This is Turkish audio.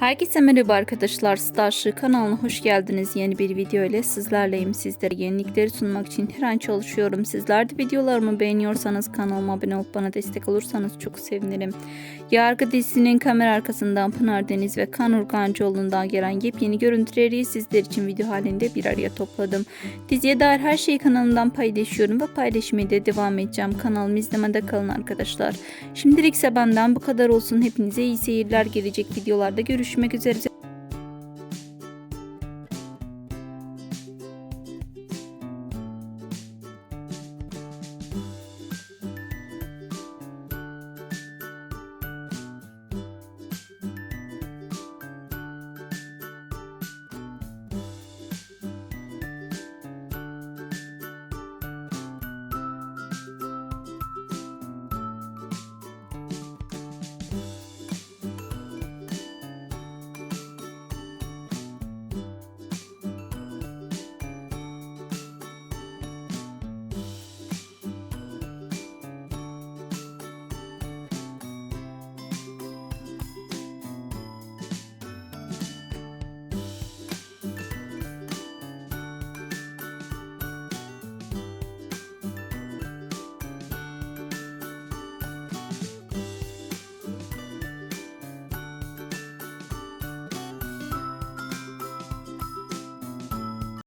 Herkese merhaba arkadaşlar. Starship kanalına hoş geldiniz. Yeni bir video ile sizlerleyim. Sizlere yenilikleri sunmak için her an çalışıyorum. Sizler de videolarımı beğeniyorsanız kanalıma abone olup bana destek olursanız çok sevinirim. Yargı dizisinin kamera arkasından Pınar Deniz ve Kan Urgancıoğlu'ndan gelen yepyeni görüntüleri sizler için video halinde bir araya topladım. Diziye dair her şeyi kanalımdan paylaşıyorum ve paylaşmaya da devam edeceğim. Kanalımı izlemede kalın arkadaşlar. Şimdilik ise benden bu kadar olsun. Hepinize iyi seyirler. Gelecek videolarda görüşmek üzere.